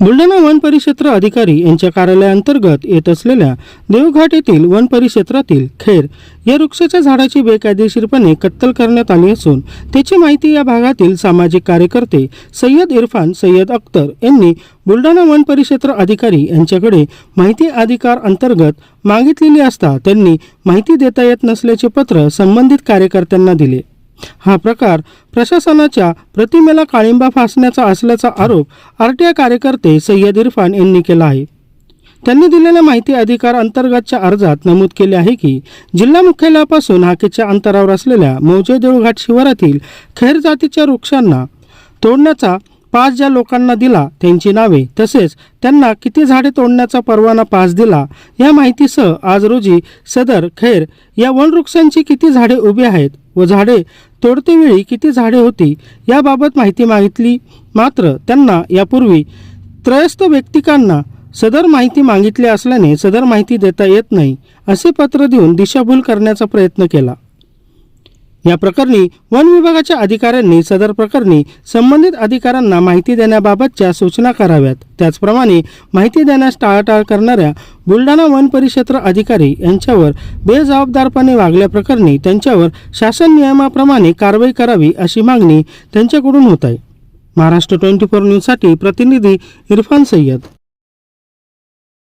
Buldhana one परिक्षेत्र अधिकारी यांच्या कार्यालयाअंतर्गत येत असलेल्या देवघाट येथील वन परिक्षेत्रातील खेर या वृक्षाच्या झाडाची बेकायदेशीरपणे कत्तल करण्यात आली असून त्याची माहिती या भागातील सामाजिक कार्यकर्ते सय्यद इरफान सय्यद अख्तर यांनी बुलढाणा वन परिक्षेत्र अधिकारी यांच्याकडे माहिती अधिकार अंतर्गत मागितलेली असता त्यांनी माहिती देता येत नसल्याचे पत्र संबंधित कार्यकर्त्यांना दिले. हा प्रकार प्रशासनाच्या प्रतिमेला काळिंबा फासण्याचा असल्याचा आरोप आरटीआय कार्यकर्ते सय्यद इरफान यांनी केला आहे. त्यांनी दिलेल्या माहिती अधिकार अंतर्गतच्या अर्जात नमूद केले आहे की जिल्हा मुख्यालयापासून हाकेच्या अंतरावर असलेल्या मौजे देऊळघाट शिवारातील खैर जातीच्या वृक्षांना तोडण्याचा पास ज्या लोकांना दिला त्यांची नावे तसेच त्यांना किती झाडे तोडण्याचा परवाना पास दिला या माहितीसह आज रोजी सदर खैर या वनवृक्षांची किती झाडे उभी आहेत व झाडे तोडतेवेळी किती झाडे होती याबाबत माहिती मागितली. मात्र त्यांना यापूर्वी त्रयस्थ व्यक्तिकांना सदर माहिती मागितली असल्याने सदर माहिती देता येत नाही असे पत्र देऊन दिशाभूल करण्याचा प्रयत्न केला. या प्रकरणी वन विभागाच्या अधिकाऱ्यांनी सदर प्रकरणी संबंधित अधिकाऱ्यांना माहिती देण्याबाबतच्या सूचना कराव्यात. त्याचप्रमाणे माहिती देण्यास टाळाटाळ करणाऱ्या बुलढाणा वन परिक्षेत्र अधिकारी यांच्यावर बेजबाबदारपणे वागल्याप्रकरणी त्यांच्यावर शासन नियमाप्रमाणे कारवाई करावी अशी मागणी त्यांच्याकडून होत आहे. महाराष्ट्र ट्वेंटी फोर न्यूजसाठी प्रतिनिधी इरफान सय्यद.